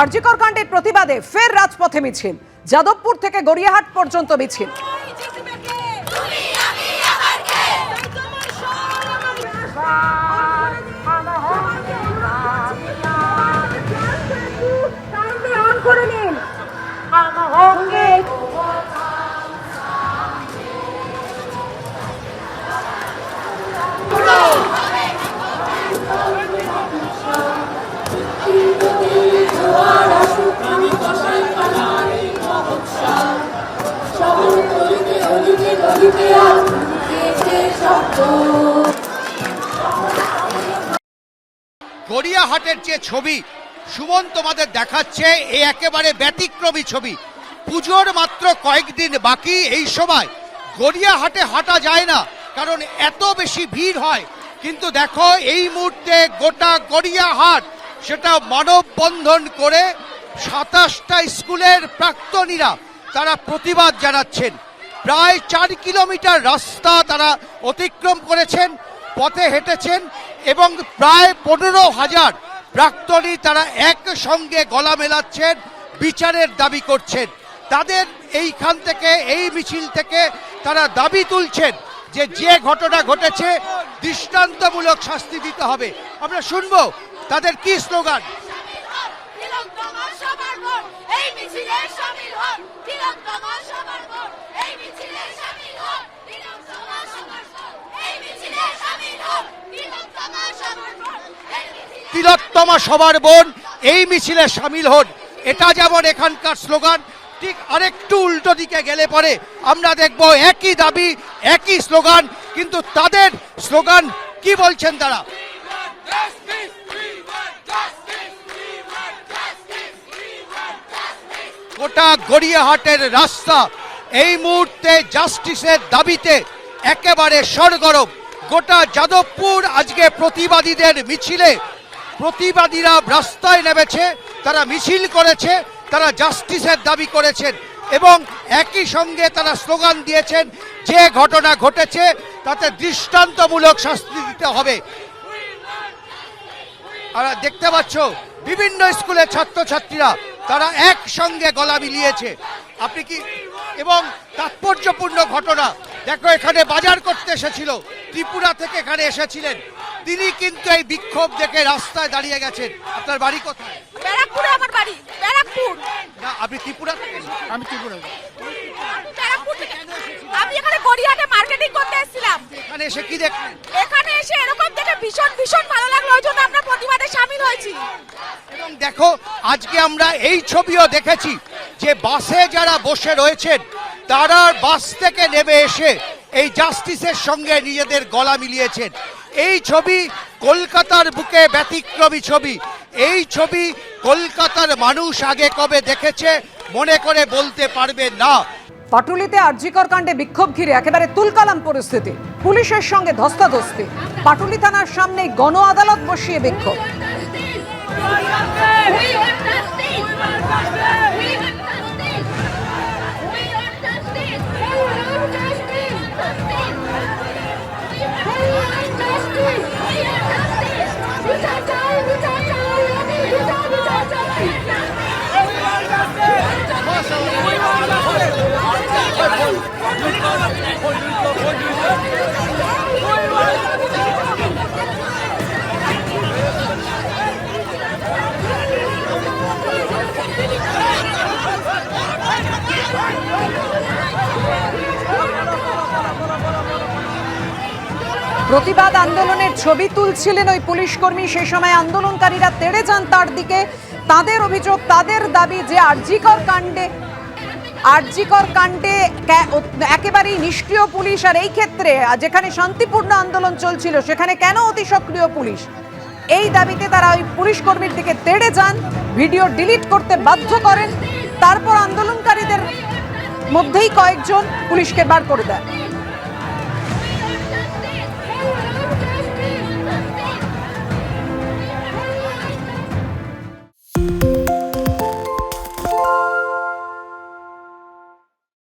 আরজিকর কাণ্ডের প্রতিবাদে ফের রাজপথে মিছিল। যাদবপুর থেকে গড়িয়াহাট পর্যন্ত মিছিল। করে গড়িয়াহাটের যে ছবি সুমন তোমাদের দেখাচ্ছে, এ একেবারে ব্যতিক্রমী ছবি। পুজোর মাত্র কয়েকদিন বাকি, এই সময় গড়িয়াহাটে হাঁটা যায় না, কারণ এত বেশি ভিড় হয়। কিন্তু দেখো, এই মুহূর্তে গোটা গড়িয়াহাট সেটা মানববন্ধন করে সাতাশটা স্কুলের প্রাক্তনীরা তারা প্রতিবাদ জানাচ্ছেন। প্রায় চার কিলোমিটার রাস্তা তারা অতিক্রম করেছেন, পথে হেঁটেছেন এবং প্রায় পনেরো হাজার প্রাক্তনী তারা একসঙ্গে গলা মেলাচ্ছেন, বিচারের দাবি করছেন। তাদের এইখান থেকে, এই মিছিল থেকে তারা দাবি তুলছেন যে যে ঘটনা ঘটেছে, দৃষ্টান্তমূলক শাস্তি দিতে হবে। আমরা শুনব তাদের কি স্লোগান তিলোত্তমা সবার ভোট এই মিছিলে শামিল হন তিলোত্তমা সবার ভোট। এই মিছিলে শামিল হন তিলোত্তমা সবার ভোট। এই মিছিলে শামিল হন তিলোত্তমা সবার ভোট। তিলোত্তমা সবার বোন এই মিছিলে সামিল হন। এটা যেমন এখানকার স্লোগান ঠিক আরেকটু উল্টো দিকে গেলে পরে আমরা দেখব একই দাবি একই স্লোগান কিন্তু তাদের স্লোগান কি বলছেন তারা? গোটা গড়িয়াহাটের রাস্তা। এই মুহূর্তে জাস্টিসের দাবিতে একেবারে সরগরম। গোটা যাদবপুর আজকে প্রতিবাদীদের মিছিলে। প্রতিবাদীরা রাস্তায় নেমেছে, তারা মিছিল করেছে, তারা জাস্টিসের দাবি করেছেন এবং একই সঙ্গে তারা স্লোগান দিয়েছেন, যে ঘটনা ঘটেছে তাতে দৃষ্টান্তমূলক শাস্তি দিতে হবে। আর দেখতে পাচ্ছ, বিভিন্ন স্কুলের ছাত্রছাত্রীরা তারা একসঙ্গে গলা মিলিয়েছে। আপনি কি এবং তাৎপর্যপূর্ণ ঘটনা দেখো এখানে বাজার করতে এসেছিল ত্রিপুরা থেকে এখানে এসেছিলেন। তিনি কিন্তু এই বিক্ষোভ দেখে রাস্তায় দাঁড়িয়ে গেছেন। আপনার বাড়ি কোথায়? ব্যারাকপুরে আমার বাড়ি ব্যারাকপুর। না আপনি ত্রিপুরা থেকে আমি ত্রিপুরা আমি এখানে এসেছিলাম এখানে এসে কি দেখলেন এখানে এসে এরকম দেখে ভীষণ ভীষণ ভালো লাগল। ওই জন্য আমরা প্রতিবাদে শামিল হয়েছি। এবং দেখো আজকে আমরা এই ছবিও দেখেছি যে বাসে যারা বসে রয়েছেন তারা বাস থেকে নেমে এসে এই জাস্টিসের সঙ্গে নিজেদের গলা মিলিয়েছেন। এই ছবি কলকাতার বুকে ব্যতিক্রমী ছবি। এই ছবি কলকাতার মানুষ আগে কবে দেখেছে মনে করে বলতে পারবে না। পাটুলিতে আরজিকর কাণ্ডে বিক্ষোভ ঘিরে একেবারে তুলকালাম পরিস্থিতি। পুলিশের সঙ্গে ধস্তাধস্তি। পাটুলি থানার সামনে গণ আদালত বসিয়ে বিক্ষোভ। প্রতিবাদ আন্দোলনের ছবি তুলছিলেন ওই পুলিশ কর্মী সে সময় আন্দোলনকারীরা তেড়ে যান তার দিকে। তাদের অভিযোগ, তাদের দাবি যে আরজিকর কাণ্ডে আরজিকর কাণ্ডে একেবারেই নিষ্ক্রিয় পুলিশ। আর এই ক্ষেত্রে যেখানে শান্তিপূর্ণ আন্দোলন চলছিল, সেখানে কেন অতি সক্রিয় পুলিশ? এই দাবিতে তারা ওই পুলিশ কর্মীর দিকে তেড়ে যান, ভিডিও ডিলিট করতে বাধ্য করেন। তারপর আন্দোলনকারীদের মধ্যেই কয়েকজন পুলিশকে বার করে দেয়